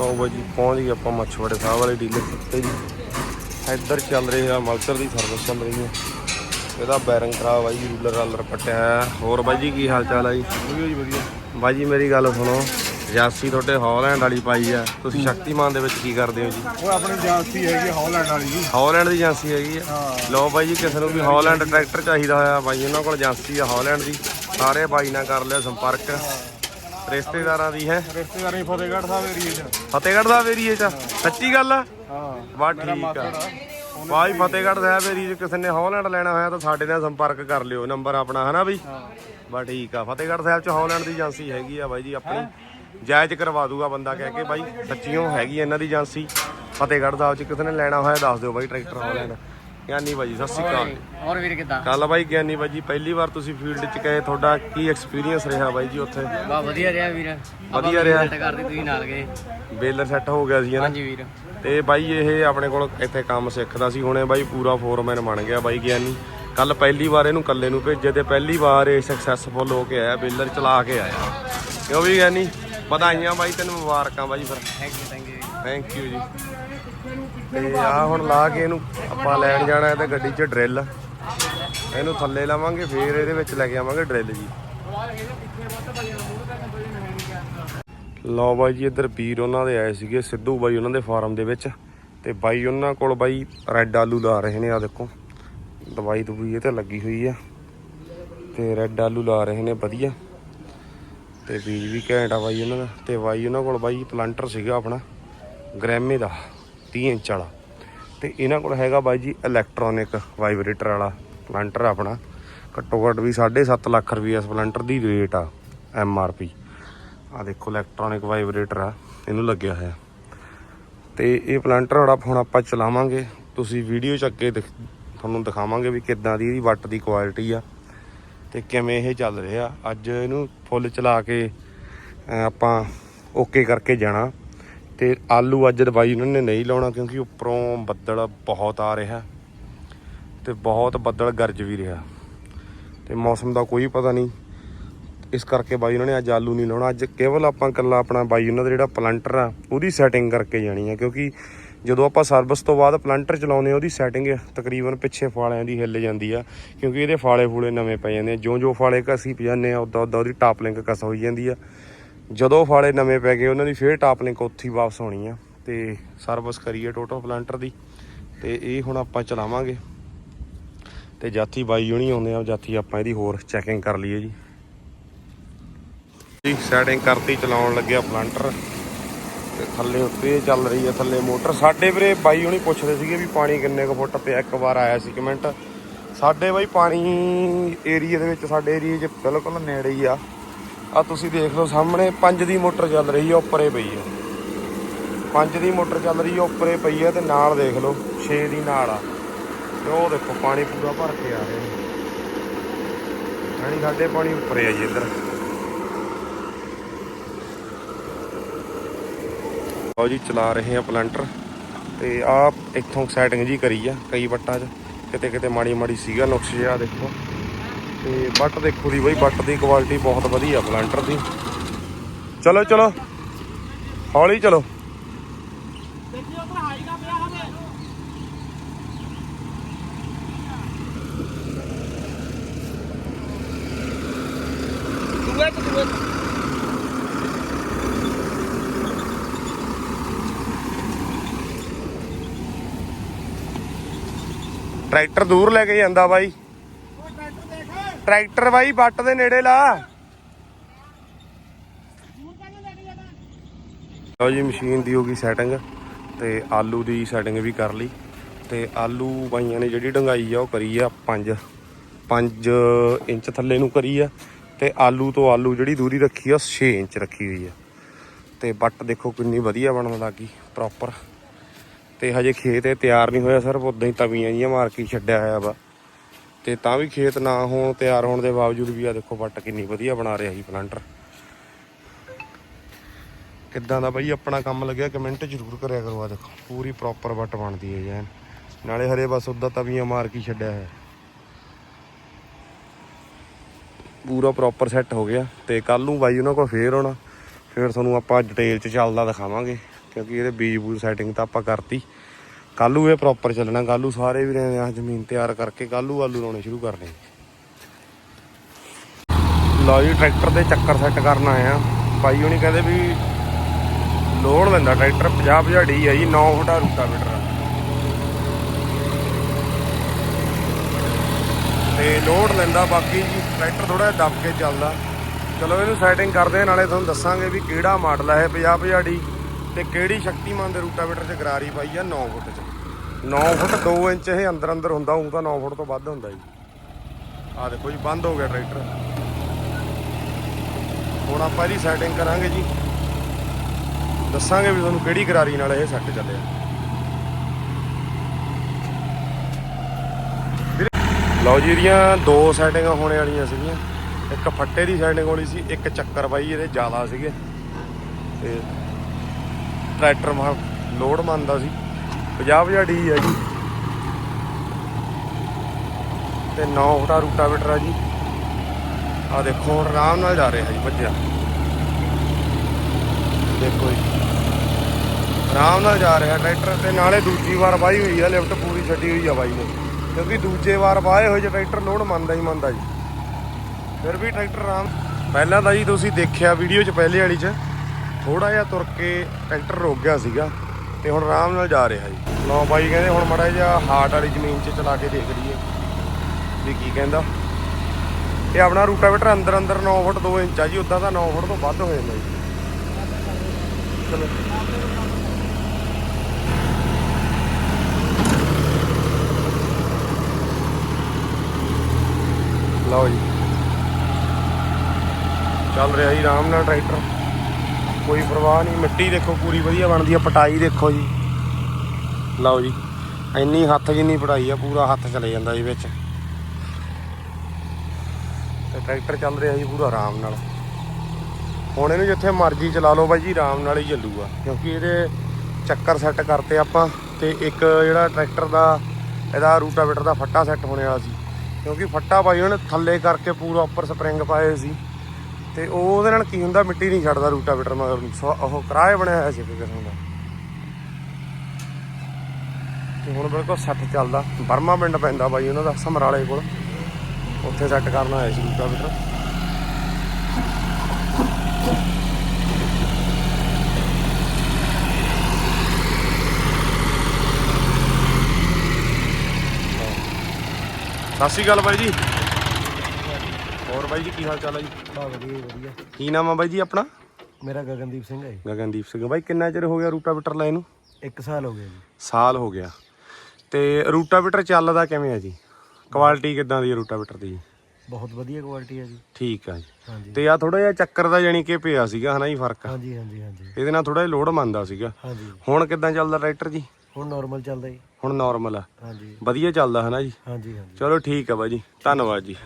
ਲਓ ਬਾਈ ਜੀ ਪਹੁੰਚ ਗਏ ਆਪਾਂ ਮੱਛਵੜੇ ਸਾਹਿਬ ਵਾਲੇ ਡੀਲਰ ਤੇ ਜੀ। ਇੱਧਰ ਚੱਲ ਰਹੀ ਆ ਮਲਸਰ ਦੀ ਸਰਵਿਸ ਚੱਲ ਰਹੀ ਹੈ ਇਹਦਾ ਬੈਰਿੰਗ ਖਰਾਬ ਆ ਜੀ ਰੂਲਰ ਰਾਲਰ ਪੱਟਿਆ ਹੋਰ ਬਾਈ ਜੀ ਕੀ ਹਾਲ ਚਾਲ ਆ ਜੀ? ਵਧੀਆ ਜੀ ਵਧੀਆ। ਬਾਈ ਜੀ ਮੇਰੀ ਗੱਲ ਸੁਣੋ ਏਜੰਸੀ ਤੁਹਾਡੇ ਹਾਲੈਂਡ ਵਾਲੀ ਪਾਈ ਆ। ਤੁਸੀਂ ਸ਼ਕਤੀਮਾਨ ਦੇ ਵਿੱਚ ਕੀ ਕਰਦੇ ਹੋ ਜੀ? ਉਹ ਆਪਣੀ ਏਜੰਸੀ ਹੈਗੀ ਹਾਲੈਂਡ ਵਾਲੀ ਜੀ। ਹਾਲੈਂਡ ਦੀ ਏਜੰਸੀ ਹੈਗੀ ਆ। ਲਓ ਬਾਈ ਜੀ ਕਿਸੇ ਨੂੰ ਵੀ ਹਾਲੈਂਡ ਟਰੈਕਟਰ ਚਾਹੀਦਾ ਹੋਇਆ ਬਾਈ ਉਹਨਾਂ ਕੋਲ ਏਜੰਸੀ ਆ ਹਾਲੈਂਡ ਦੀ। ਸਾਰੇ ਬਾਈ ਨਾਲ ਕਰ ਲਿਓ ਸੰਪਰਕ। ਰਿਸ਼ਤੇਦਾਰਾਂ ਦੀ ਹੈ। ਰਿਸ਼ਤੇਦਾਰੀ ਫਤਿਹਗੜ੍ਹ ਸਾਹਿਬ ਏਰੀਏ 'ਚ। ਫਤਿਹਗੜ੍ਹ ਦਾ ਏਰੀਏ ਚ। ਆ? ਸੱਚੀ ਗੱਲ ਆ? ਹਾਂ। ਵਾ ਮੇਰਾ ਠੀਕ ਆ। ਬਾਈ ਫਤਿਹਗੜ੍ਹ ਸਾਹਿਬ ਏਰੀਏ ਚ ਕਿਸੇ ਨੇ ਹਾਲੈਂਡ ਲੈਣਾ ਹੋਇਆ ਤਾਂ ਸਾਡੇ ਨਾਲ ਸੰਪਰਕ ਕਰ ਲਿਓ। ਨੰਬਰ ਆਪਣਾ ਹਨਾ ਬਈ? ਬਾ ਠੀਕ ਆ। ਫਤਿਹਗੜ੍ਹ ਸਾਹਿਬ ਚ ਹਾਲੈਂਡ ਦੀ ਏਜੰਸੀ ਹੈਗੀ ਆ ਬਾਈ ਜੀ ਆਪਣੀ। ਜਾਇਜ਼ ਕਰਵਾ ਦੂਗਾ ਬੰਦਾ ਕਹਿ ਕੇ। ਬਾਈ ਸੱਚੀਓ ਹੈਗੀ ਆ ਇਹਨਾਂ ਦੀ ਏਜੰਸੀ ਫਤਿਹਗੜ੍ਹ ਸਾਹਿਬ ਚ ਕਿਸੇ ਨੇ ਲੈਣਾ ਹੋਇਆ ਦੱਸ ਦਿਓ ਬਾਈ ਟਰੈਕਟਰ ਹਾਲੈਂਡ ਗਿਆਨੀ ਬਾਈ ਸਤਿ ਸ਼੍ਰੀ ਅਕਾਲ। ਹੋਰ ਵੀਰ ਕਿਦਾਂ? ਕੱਲ ਬਾਈ ਗਿਆਨੀ ਬਾਈ ਜੀ ਪਹਿਲੀ ਵਾਰ ਤੁਸੀਂ ਫੀਲਡ ਚ ਗਏ ਤੁਹਾਡਾ ਕੀ ਐਕਸਪੀਰੀਅੰਸ ਰਿਹਾ ਬਾਈ ਜੀ ਉੱਥੇ? ਬਾ ਵਧੀਆ ਰਿਹਾ ਵੀਰ। ਵਧੀਆ ਰਿਹਾ। ਸੈੱਟ ਕਰਦੇ ਤੁਸੀਂ ਨਾਲ ਗਏ। ਬੇਲਰ ਸੈੱਟ ਹੋ ਗਿਆ ਸੀ ਹਨਾ ਹਾਂਜੀ ਵੀਰ। ਤੇ ਬਾਈ ਇਹ ਆਪਣੇ ਕੋਲ ਇੱਥੇ ਕੰਮ ਸਿੱਖਦਾ ਸੀ ਹੁਣੇ ਬਾਈ ਪੂਰਾ ਫੋਰਮੈਨ ਬਣ ਗਿਆ ਬਾਈ ਗਿਆਨੀ। ਕੱਲ ਪਹਿਲੀ ਵਾਰ ਇਹਨੂੰ ਇਕੱਲੇ ਨੂੰ ਭੇਜੇ ਤੇ ਪਹਿਲੀ ਵਾਰ ਇਹ ਸਕਸੈਸਫੁਲ ਹੋ ਕੇ ਆਇਆ ਬੇਲਰ ਚਲਾ ਕੇ ਆਇਆ। ਕਿਉਂ ਵੀ ਗਿਆਨੀ? ਵਧਾਈਆਂ ਬਾਈ ਤੈਨੂੰ ਮੁਬਾਰਕਾਂ ਬਾਈ ਫਿਰ। Thank you thank you thank you ਜੀ। ਤੇ ਆ ਹੁਣ ਲਾ ਕੇ ਇਹਨੂੰ ਆਪਾਂ ਲੈਣ ਜਾਣਾ ਹੈ ਤੇ ਗੱਡੀ 'ਚ ਡਰਿਲ। ਇਹਨੂੰ ਥੱਲੇ ਲਾਵਾਂਗੇ ਫੇਰ ਇਹਦੇ ਵਿੱਚ ਲੈ ਕੇ ਆਵਾਂਗੇ ਡਰਿਲ ਜੀ। ਲਓ ਬਾਈ ਜੀ ਇੱਧਰ ਵੀਰ ਉਹਨਾਂ ਦੇ ਆਏ ਸੀਗੇ ਸਿੱਧੂ ਬਾਈ ਉਹਨਾਂ ਦੇ ਫਾਰਮ ਦੇ ਵਿੱਚ। ਤੇ ਬਾਈ ਉਹਨਾਂ ਕੋਲ ਬਾਈ ਰੈੱਡ ਆਲੂ ਲਾ ਰਹੇ ਨੇ ਆ ਦੇਖੋ। ਦਵਾਈ ਦਵਾਈ ਇਹ ਤੇ ਲੱਗੀ ਹੋਈ ਆ। ਤੇ ਰੈੱਡ ਆਲੂ ਲਾ ਰਹੇ ਨੇ ਵਧੀਆ। ਤੇ ਬੀਜ ਵੀ ਘੈਂਟ ਆ ਬਾਈ ਉਹਨਾਂ ਦਾ। ਤੇ ਬਾਈ ਉਹਨਾਂ ਕੋਲ ਬਾਈ ਪਲਾਂਟਰ ਸੀਗਾ ਆਪਣਾ ਗ੍ਰੈਮੇ ਦਾ। 30 ਇੰਚ ਵਾਲਾ। ਤੇ ਇਹਨਾਂ ਕੋਲ ਹੈਗਾ ਬਾਈ ਜੀ ਇਲੈਕਟ੍ਰੋਨਿਕ ਵਾਈਬ੍ਰੇਟਰ ਵਾਲਾ ਪਲੰਟਰ ਆਪਣਾ। ਘੱਟੋ ਘੱਟ ਵੀ 7.5 ਲੱਖ ਰੁਪਏ ਇਸ ਪਲਾਂਟਰ ਦੀ ਰੇਟ ਆ ਐਮ ਆਰ ਪੀ ਆ ਦੇਖੋ ਇਲੈਕਟ੍ਰੋਨਿਕ ਵਾਈਬ੍ਰੇਟਰ ਆ, ਇਹਨੂੰ ਲੱਗਿਆ ਹੋਇਆ। ਤੇ ਇਹ ਪਲੰਟਰ ਵਾਲਾ ਹੁਣ ਆਪਾਂ ਚਲਾਵਾਂਗੇ। ਤੁਸੀਂ ਵੀਡੀਓ ਚ ਅੱਗੇ ਦਿਖ- ਤੁਹਾਨੂੰ ਦਿਖਾਵਾਂਗੇ ਵੀ ਕਿੱਦਾਂ ਦੀ ਇਹਦੀ ਵੱਟ ਦੀ ਕੁਆਲਿਟੀ ਆ ਤੇ ਕਿਵੇਂ ਇਹ ਚੱਲ ਰਿਹਾ। ਅੱਜ ਇਹਨੂੰ ਫੁੱਲ ਚਲਾ ਕੇ ਆਪਾਂ ਓਕੇ ਕਰਕੇ ਜਾਣਾ। ਤੇ ਆਲੂ ਅੱਜ ਦਵਾਈ ਉਹਨਾਂ ਨੇ ਨਹੀਂ ਲਾਉਣਾ ਕਿਉਂਕਿ ਉੱਪਰੋਂ ਬੱਦਲ ਬਹੁਤ ਆ ਰਿਹਾ ਤੇ ਬਹੁਤ ਬੱਦਲ ਗਰਜ ਵੀ ਰਿਹਾ। ਤੇ ਮੌਸਮ ਦਾ ਕੋਈ ਪਤਾ ਨਹੀਂ। ਇਸ ਕਰਕੇ ਬਾਈ ਉਹਨਾਂ ਨੇ ਅੱਜ ਆਲੂ ਨਹੀਂ ਲਾਉਣਾ। ਅੱਜ ਕੇਵਲ ਆਪਾਂ ਇਕੱਲਾ ਆਪਣਾ ਬਾਈ ਉਹਨਾਂ ਦਾ ਜਿਹੜਾ ਪਲੰਟਰ ਆ, ਉਹਦੀ ਸੈਟਿੰਗ ਕਰਕੇ ਜਾਣੀ ਆ ਕਿਉਂਕਿ ਜਦੋਂ ਆਪਾਂ ਸਰਵਿਸ ਤੋਂ ਬਾਅਦ ਪਲੰਟਰ ਚਲਾਉਂਦੇ ਆ, ਉਹਦੀ ਸੈਟਿੰਗ ਤਕਰੀਬਨ ਪਿੱਛੇ ਫਾਲਿਆਂ ਦੀ ਹਿੱਲ ਜਾਂਦੀ ਆ ਕਿਉਂਕਿ ਇਹਦੇ ਫਾਲੇ ਫੂਲੇ ਨਵੇਂ ਪੈ ਜਾਂਦੇ ਆ। ਜਿਉਂ ਜਿਉਂ ਫਾਲੇ ਘਸੀ ਪੈ ਜਾਂਦੇ ਆ ਉਦਾਂ ਉਦਾਂ ਉਹਦੀ ਟਾਪ ਲਿੰਕ ਕਸ ਹੋਈ ਜਾਂਦੀ ਆ। ਜਦੋਂ ਫਾਲੇ ਨਵੇਂ ਪੈ ਗਏ, ਉਹਨਾਂ ਦੀ ਫੇਰ ਟਾਪ ਲਿੰਕ ਉੱਥੇ ਹੀ ਵਾਪਸ ਹੋਣੀ ਆ ਤੇ ਸਰਵਿਸ ਕਰੀਏ ਟੋਟਲ ਪਲੰਟਰ ਦੀ ਤੇ ਇਹ ਹੁਣ ਆਪਾਂ ਚਲਾਵਾਂਗੇ। ਤੇ ਜਾਤੀ ਬਾਈ ਹੁਣੀ ਆਉਂਦੇ ਆ ਜਾਤੀ ਆਪਾਂ ਇਹਦੀ ਹੋਰ ਚੈਕਿੰਗ ਕਰ ਲਈਏ ਜੀ। ਜੀ ਸੈਟਿੰਗ ਕਰਤੀ, ਚਲਾਉਣ ਲੱਗਿਆ ਪਲੰਟਰ। ਤੇ ਥੱਲੇ ਉੱਤੇ ਚੱਲ ਰਹੀ ਹੈ ਥੱਲੇ ਮੋਟਰ। ਸਾਡੇ ਵੀਰੇ ਬਾਈ ਹੁਣੀ ਪੁੱਛਦੇ ਸੀਗੇ ਵੀ ਪਾਣੀ ਕਿੰਨੇ ਕੁ ਫੁੱਟ ਪਿਆ, ਇੱਕ ਵਾਰ ਆਇਆ ਸੀ ਕਮੈਂਟ ਸਾਡੇ ਬਾਈ ਪਾਣੀ ਏਰੀਆ ਦੇ ਵਿੱਚ, ਸਾਡੇ ਏਰੀਆ 'ਚ ਬਿਲਕੁਲ ਨੇੜੇ ਹੀ ਆ। ਆ ਤੁਸੀਂ ਦੇਖ ਲਓ ਸਾਹਮਣੇ, ਪੰਜ ਦੀ ਮੋਟਰ ਚੱਲ ਰਹੀ ਹੈ ਉੱਪਰੇ ਪਈ ਹੈ ਪੰਜ ਦੀ ਮੋਟਰ ਚੱਲ ਰਹੀ ਹੈ ਉੱਪਰੇ ਪਈ ਹੈ ਤੇ ਨਾਲ ਦੇਖ ਲਓ 6 ਦੀ ਨਾਲ ਆ। ਤੇ ਉਹ ਦੇਖੋ, ਪਾਣੀ ਪੂਰਾ ਭਰ ਕੇ ਆ ਰਿਹਾ। ਯਾਨੀ ਸਾਡੇ ਪਾਣੀ ਉੱਪਰੇ ਆ ਜੀ ਇੱਧਰ। ਆਓ ਜੀ, ਚਲਾ ਰਹੇ ਆ ਪਲੰਟਰ। ਤੇ ਆ ਇੱਥੋਂ ਸੈਟਿੰਗ ਜੀ ਕਰੀ ਆ, ਕਈ ਵੱਟਾਂ 'ਚ। ਕਿਤੇ ਕਿਤੇ ਮਾੜੀ ਮਾੜੀ ਸੀਗਾ ਨੁਕਸ ਜਿਹਾ, ਦੇਖੋ। ਤੇ ਬੱਟ ਦੇਖੋ ਦੀ ਬਈ ਬੱਟ ਦੀ ਕੁਆਲਿਟੀ ਬਹੁਤ ਵਧੀਆ ਪਲੰਟਰ ਦੀ। ਚਲੋ ਚਲੋ। ਹੌਲੀ ਚਲੋ। ਟਰੈਕਟਰ ਦੂਰ ਲੈ ਕੇ ਜਾਂਦਾ ਬਾਈ। ਟਰੈਕਟਰ ਬਾਈ ਬੱਟ ਦੇ ਨੇੜੇ ਲਾ। ਲਓ ਜੀ, ਮਸ਼ੀਨ ਦੀ ਹੋ ਗਈ ਸੈਟਿੰਗ ਤੇ ਆਲੂ ਦੀ ਸੈਟਿੰਗ ਵੀ ਕਰ ਲਈ। ਤੇ ਆਲੂ ਬਾਈਆਂ ਨੇ ਜਿਹੜੀ ਡੰਗਾਈ ਆ, ਉਹ ਕਰੀ ਆ 5 5 ਇੰਚ ਥੱਲੇ ਨੂੰ ਕਰੀ ਆ। ਤੇ ਆਲੂ ਤੋਂ ਆਲੂ ਜਿਹੜੀ ਦੂਰੀ ਰੱਖੀ ਆ 6 ਇੰਚ ਰੱਖੀ ਹੋਈ ਆ। ਤੇ ਬੱਟ ਦੇਖੋ ਕਿੰਨੀ ਵਧੀਆ ਬਣਨ ਲੱਗੀ ਪ੍ਰੋਪਰ ਤੇ ਹਜੇ ਖੇਤ ਇਹ ਤਿਆਰ ਨਹੀਂ ਹੋਇਆ ਸਰ ਉਦਾਂ ਹੀ ਤਵੀਆਂ ਜੀਆਂ ਮਾਰ ਕੇ ਛੱਡਿਆ ਹੋਇਆ ਵਾ। ਤੇ ਤਾਂ ਵੀ ਖੇਤ ਨਾ ਹੋਣ, ਤਿਆਰ ਹੋਣ ਦੇ ਬਾਵਜੂਦ ਵੀ ਆ ਦੇਖੋ ਵੱਟ ਕਿੰਨੀ ਵਧੀਆ ਬਣਾ ਰਿਹਾ ਜੀ ਪਲਾਂਟਰ। ਕਿੱਦਾਂ ਦਾ ਬਾਈ ਆਪਣਾ ਕੰਮ ਲੱਗਿਆ ਕਮੈਂਟ ਜ਼ਰੂਰ ਕਰਿਆ ਕਰੋ ਆ ਦੇਖੋ, ਪੂਰੀ ਪ੍ਰੋਪਰ ਵੱਟ ਬਣਦੀ ਹੈ ਜੈਨ ਨਾਲੇ ਹਰੇ ਬਸ ਉਦਾਂ ਤਵੀਆਂ ਮਾਰ ਕੇ ਹੀ ਛੱਡਿਆ ਹੈ। ਪੂਰਾ ਪ੍ਰੋਪਰ ਸੈੱਟ ਹੋ ਗਿਆ, ਤੇ ਕੱਲ ਨੂੰ ਬਾਈ ਉਹਨਾਂ ਕੋਲ ਫੇਰ ਆਉਣਾ, ਫਿਰ ਤੁਹਾਨੂੰ ਆਪਾਂ ਡਿਟੇਲ ਚ ਚੱਲਦਾ ਦਿਖਾਵਾਂਗੇ, ਕਿਉਂਕਿ ਇਹਦੇ ਬੀਜ ਬੂਜ ਸੈਟਿੰਗ ਤਾਂ ਆਪਾਂ ਕਰਤੀ। ਕੱਲੂ ਇਹ ਪ੍ਰੋਪਰ ਚੱਲਣਾ ਕੱਲੂ ਸਾਰੇ ਵੀਰੇ ਨੇ ਆਹ ਜ਼ਮੀਨ ਤਿਆਰ ਕਰਕੇ ਕੱਲੂ ਆਲੂ ਲਾਉਣੇ ਸ਼ੁਰੂ ਕਰਨੇ। ਲਓ ਜੀ ਟਰੈਕਟਰ ਦੇ ਚੱਕਰ ਸੈੱਟ ਕਰਨ ਆਏ ਆ। ਭਾਈ ਹੁਣੀ ਕਹਿੰਦੇ ਵੀ ਲੋਡ ਲੈਂਦਾ ਟਰੈਕਟਰ 50 50 ਡੀ ਆ ਜੀ 9 ਫੁੱਟਾ ਰੂਟਾਵੇਟਰ ਆ। ਤੇ ਲੋਡ ਲੈਂਦਾ ਬਾਕੀ ਜੀ ਟਰੈਕਟਰ ਥੋੜਾ ਜਿਹਾ ਦਬ ਕੇ ਚੱਲਦਾ। ਚਲੋ ਇਹਨੂੰ ਸੈਟਿੰਗ ਕਰਦੇ ਆ, ਨਾਲੇ ਤੁਹਾਨੂੰ ਦੱਸਾਂਗੇ ਵੀ ਕਿਹੜਾ ਮਾਡਲ ਹੈ 50 50 ਡੀ ਤੇ ਕਿਹੜੀ ਸ਼ਕਤੀਮਾਨ ਦੇ ਰੂਟਾਵੇਟਰ 'ਚ ਗਰਾਰੀ ਪਾਈ ਆ 9 ਫੁੱਟ 'ਚ। 9 ਫੁੱਟ 2 ਇੰਚ ਇਹ ਅੰਦਰ ਅੰਦਰ ਹੁੰਦਾ ਉਹ ਤਾਂ 9 ਫੁੱਟ ਤੋਂ ਵੱਧ ਹੁੰਦਾ ਜੀ। ਆ ਦੇਖੋ ਜੀ, ਬੰਦ ਹੋ ਗਿਆ ਟਰੈਕਟਰ। ਹੁਣ ਆਪਾਂ ਇਹਦੀ ਸੈਟਿੰਗ ਕਰਾਂਗੇ ਜੀ। ਦੱਸਾਂਗੇ ਵੀ ਤੁਹਾਨੂੰ ਕਿਹੜੀ ਕਰਾਰੀ ਨਾਲ ਇਹ ਸੈੱਟ ਚੱਲਿਆ। ਲਓ ਜੀ, ਇਹਦੀਆਂ ਦੋ ਸੈਟਿੰਗਾਂ ਹੋਣੇ ਵਾਲੀਆਂ ਸੀਗੀਆਂ। ਇੱਕ ਫੱਟੇ ਦੀ ਸੈਟਿੰਗ ਹੋਣੀ ਸੀ, ਇੱਕ ਚੱਕਰ ਬਾਈ ਇਹਦੇ ਜ਼ਿਆਦਾ ਸੀਗੇ। ਤੇ ਟਰੈਕਟਰ ਮਾ ਲੋਡ ਮੰਨਦਾ ਸੀ। 50 50 ਡੀ ਆ ਜੀ। ਤੇ 9 ਫੁੱਟਾ ਰੂਟਾਵੇਟਰ ਆ ਜੀ। ਆ ਦੇਖੋ, ਹੁਣ ਆਰਾਮ ਨਾਲ ਜਾ ਰਿਹਾ ਜੀ ਭੱਜਿਆ। ਦੇਖੋ ਜੀ। ਆਰਾਮ ਨਾਲ ਜਾ ਰਿਹਾ ਟਰੈਕਟਰ ਤੇ, ਨਾਲੇ ਦੂਜੀ ਵਾਰ ਵਾਹੀ ਹੋਈ ਆ, ਲਿਫਟ ਪੂਰੀ ਛੱਡੀ ਹੋਈ ਆ ਬਾਈ ਨੇ। ਕਿਉਂਕਿ ਦੂਜੇ ਵਾਰ ਵਾਹੇ ਹੋਏ ਜੇ ਟਰੈਕਟਰ, ਲੋਡ ਮੰਨਦਾ ਹੀ ਮੰਨਦਾ ਜੀ। ਫਿਰ ਵੀ ਟਰੈਕਟਰ ਆਰਾਮ ਪਹਿਲਾਂ ਤਾਂ ਜੀ ਤੁਸੀਂ ਦੇਖਿਆ ਵੀਡੀਓ 'ਚ ਪਹਿਲੇ ਵਾਲੀ 'ਚ ਥੋੜਾ ਜਿਹਾ ਤੁਰ ਕੇ ਟਰੈਕਟਰ ਰੁਕ ਗਿਆ ਸੀਗਾ। ਤੇ ਹੁਣ ਆਰਾਮ ਨਾਲ ਜਾ ਰਿਹਾ ਜੀ। ਲਓ ਬਾਈ ਕਹਿੰਦੇ ਹੁਣ ਮੜਾ ਜਿਹਾ ਹਾਰਡ ਵਾਲੀ ਜ਼ਮੀਨ 'ਚ ਚਲਾ ਕੇ ਦੇਖ ਲਈਏ ਵੀ ਕੀ ਕਹਿੰਦਾ। ਇਹ ਆਪਣਾ ਰੂਟਾਵੇਟਰ ਅੰਦਰ ਅੰਦਰ 9 ਫੁੱਟ 2 ਇੰਚ ਆ ਜੀ, ਉਦਾਂ ਤਾਂ 9 ਫੁੱਟ ਤੋਂ ਵੱਧ ਹੋ ਜਾਂਦਾ ਜੀ। ਚਲੋ। ਲਓ ਜੀ। ਚੱਲ ਰਿਹਾ ਜੀ ਆਰਾਮ ਨਾਲ ਟਰੈਕਟਰ। ਕੋਈ ਪਰਵਾਹ ਨਹੀਂ, ਮਿੱਟੀ ਦੇਖੋ ਪੂਰੀ ਵਧੀਆ ਬਣਦੀ ਆ, ਪਟਾਈ ਦੇਖੋ ਜੀ। ਲਓ ਜੀ, ਇੰਨੀ ਹੱਥ ਜਿੰਨੀ ਪੜਾਈ ਆ, ਪੂਰਾ ਹੱਥ ਚਲੇ ਜਾਂਦਾ ਜੀ ਵਿੱਚ। ਤੇ ਟਰੈਕਟਰ ਚੱਲ ਰਿਹਾ ਜੀ ਪੂਰਾ ਆਰਾਮ ਨਾਲ। ਹੁਣ ਇਹਨੂੰ ਜਿੱਥੇ ਮਰਜ਼ੀ ਚਲਾ ਲਓ ਬਾਈ ਜੀ, ਆਰਾਮ ਨਾਲ ਹੀ ਚੱਲੂਗਾ। ਕਿਉਂਕਿ ਇਹਦੇ ਚੱਕਰ ਸੈੱਟ ਕਰਤੇ ਆਪਾਂ ਤੇ ਇੱਕ ਜਿਹੜਾ ਟਰੈਕਟਰ ਦਾ, ਇਹਦਾ ਰੂਟਾਵੇਟਰ ਦਾ ਫੱਟਾ ਸੈੱਟ ਹੋਣੇ ਵਾਲਾ ਸੀ। ਕਿਉਂਕਿ ਫੱਟਾ ਬਾਈ ਉਹਨੇ ਥੱਲੇ ਕਰਕੇ ਪੂਰਾ ਉੱਪਰ ਸਪਰਿੰਗ ਪਾਏ ਸੀ। ਤੇ ਉਹ ਉਹਦੇ ਨਾਲ ਕੀ ਹੁੰਦਾ, ਮਿੱਟੀ ਨਹੀਂ ਛੱਡਦਾ ਰੂਟਾਵੇਟਰ ਮਗਰ ਨੂੰ। ਉਹ ਕਿਰਾਏ ਬਣਿਆ ਹੋਇਆ ਸੀ ਇੱਕ ਕਿਸਮ ਦਾ ਤੇ ਹੁਣ ਬਿਲਕੁਲ ਸੱਟ ਚੱਲਦਾ। ਬਰਮਾ ਪਿੰਡ ਪੈਂਦਾ ਬਾਈ ਉਹਨਾਂ ਦਾ, ਸਮਰਾਲੇ ਕੋਲ। ਉੱਥੇ ਸੈੱਟ ਕਰਨ ਆਇਆ ਸੀ ਰੂਟਾਵੇਟਰ। ਸਤਿ ਸ਼੍ਰੀ ਅਕਾਲ ਬਾਈ ਜੀ। ਬਾਈ ਜੀ ਕੀ ਹਾਲ ਚਾਲ ਹੈ ਜੀ? ਬਾ ਵਧੀਆ ਜੀ, ਵਧੀਆ। ਕੀ ਨਾਮ ਆ ਬਾਈ ਜੀ ਆਪਣਾ? ਮੇਰਾ ਗਗਨਦੀਪ ਸਿੰਘ ਹੈ ਗਗਨਦੀਪ ਸਿੰਘ। ਬਾਈ ਕਿੰਨਾ ਚਿਰ ਹੋ ਗਿਆ ਰੂਟਾਵੇਟਰ ਲਾਏ ਨੂੰ? 1 ਸਾਲ ਹੋ ਗਿਆ ਜੀ। ਸਾਲ ਹੋ ਗਿਆ। ਤੇ ਰੂਟਾਵੇਟਰ ਚੱਲਦਾ ਕਿਵੇਂ ਆ ਜੀ? ਕੁਆਲਿਟੀ ਕਿਦਾਂ ਦੀ ਹੈ ਰੂਟਾਵੇਟਰ ਦੀ? ਬਹੁਤ ਵਧੀਆ ਕੁਆਲਿਟੀ ਹੈ ਜੀ। ਠੀਕ ਆ ਜੀ। ਹਾਂਜੀ। ਤੇ ਆ ਥੋੜਾ ਜਿਹਾ ਚੱਕਰ ਦਾ ਜਾਨੀ ਕਿ ਪਿਆ ਸੀਗਾ ਹਨਾ ਜੀ ਫ਼ਰਕ? ਹਾਂਜੀ ਹਾਂਜੀ ਹਾਂਜੀ। ਇਹਦੇ ਨਾਲ ਥੋੜਾ ਜਿਹਾ ਲੋਡ ਮੰਨਦਾ ਸੀਗਾ। ਹਾਂਜੀ। ਹੁਣ ਕਿਦਾਂ ਚੱਲਦਾ ਟਰੈਕਟਰ ਜੀ? ਹੁਣ ਨਾਰਮਲ ਚੱਲਦਾ ਜੀ। ਹੁਣ ਨਾਰਮਲ ਆ। ਹਾਂਜੀ। ਵਧੀਆ ਚੱਲਦਾ ਹਨਾ ਜੀ? ਹਾਂਜੀ ਹਾਂਜੀ। ਚਲੋ ਠੀਕ ਆ ਬਾਈ ਜੀ ਧੰਨਵਾਦ ਜੀ।